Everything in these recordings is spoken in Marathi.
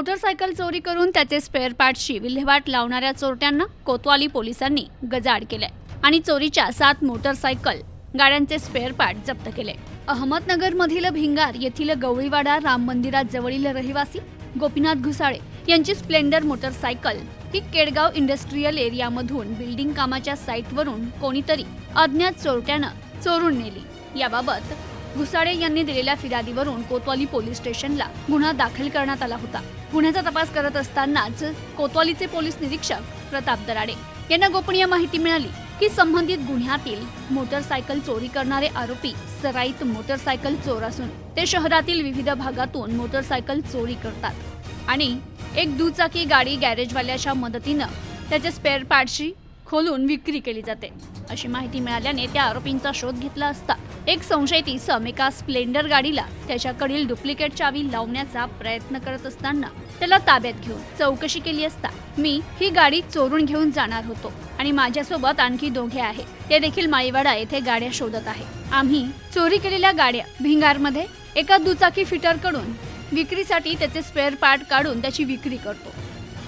मोटरसायकल चोरी करून त्याचे स्पेअर पार्टची विल्हेवाट लावणाऱ्या चोरट्यांना कोतवाली पोलिसांनी गजाड केलाय आणि चोरीच्या सात मोटरसायकल गाड्यांचे स्पेअर पार्ट जप्त केले. अहमदनगरमधील भिंगार येथील गवळीवाडा राम मंदिरात जवळील रहिवासी गोपीनाथ घुसाळे यांची स्प्लेंडर मोटरसायकल ही केडगाव इंडस्ट्रीयल एरियामधून बिल्डिंग कामाच्या साईटवरून कोणीतरी अज्ञात चोरट्यानं चोरून नेली. याबाबत घुसाळे यांनी दिलेल्या फिर्यादीवरून कोतवाली पोलीस स्टेशनला गुन्हा दाखल करण्यात आला होता. गुन्ह्याचा तपास करत असतानाच कोतवालीचे पोलीस निरीक्षक प्रताप दराडे यांना गोपनीय माहिती मिळाली की संबंधित गुन्ह्यातील मोटरसायकल चोरी करणारे आरोपी सराईत मोटरसायकल चोर असून ते शहरातील विविध भागातून मोटरसायकल चोरी करतात आणि एक दुचाकी गाडी गॅरेजवाल्याच्या मदतीनं त्याच्या स्पेअर पार्टची खोलून विक्री केली जाते. अशी माहिती मिळाल्याने त्या आरोपींचा शोध घेतला असता एक संशयित इसम एका स्प्लेंडर गाडीला त्याच्याकडील डुप्लिकेट चावी लावण्याचा प्रयत्न करत असताना त्याला ताब्यात घेऊन चौकशी केली असता मी ही गाडी चोरून घेऊन जाणार होतो आणि माझ्यासोबत आणखी दोघे आहे. ते देखील माळीवाडा येथे गाड्या शोधत आहे. आम्ही चोरी केलेल्या गाड्या भिंगारमध्ये एका दुचाकी फिटरकडून विक्रीसाठी त्याचे स्पेअर पार्ट काढून त्याची विक्री करतो.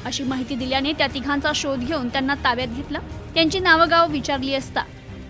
अशी माहिती दिल्याने त्या तिघांचा शोध घेऊन त्यांना ताब्यात घेतला. त्यांची नावं गाव विचारली असता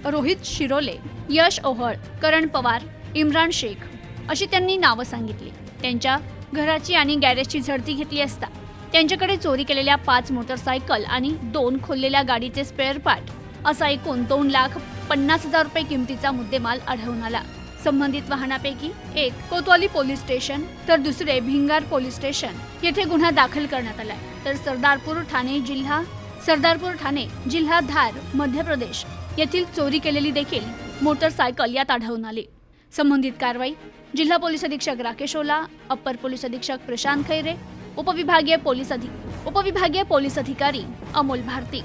रोहित शिरोले यश ओहळ करण पवार इम्रान शेख अशी त्यांनी नावं सांगितली. त्यांच्या घराची आणि गॅरेजची झडती घेतली असता त्यांच्याकडे चोरी केलेल्या पाच मोटरसायकल आणि दोन खोललेल्या गाडीचे स्पेअर पार्ट असा एकूण दोन लाख पन्नास हजार रुपये किमतीचा मुद्देमाल आढळून आला. संबंधित वाहनापैकी एक कोतवाली पोलीस स्टेशन तर दुसरे भिंगार पोलीस स्टेशन. येथे गुन्हा दाखल करण्यात आलाय. तर सरदारपूर ठाणे जिल्हा सरदारपूर ठाणे जिल्हा धार मध्य प्रदेश येथील चोरी केलेली देखील मोटरसायकल यात आढळून आली. संबंधित कारवाई जिल्हा पोलीस अधीक्षक राकेश ओला अप्पर पोलीस अधीक्षक प्रशांत खैरे उपविभागीय पोलीस अधिक उपविभागीय पोलीस अधिकारी अमोल भारती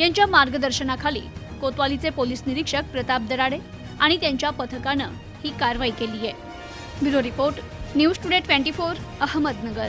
यांच्या मार्गदर्शनाखाली कोतवालीचे पोलीस निरीक्षक प्रताप दराडे आणि त्यांच्या पथकानं ही कारवाई केली आहे. Bureau report news today twenty four Ahmednagar.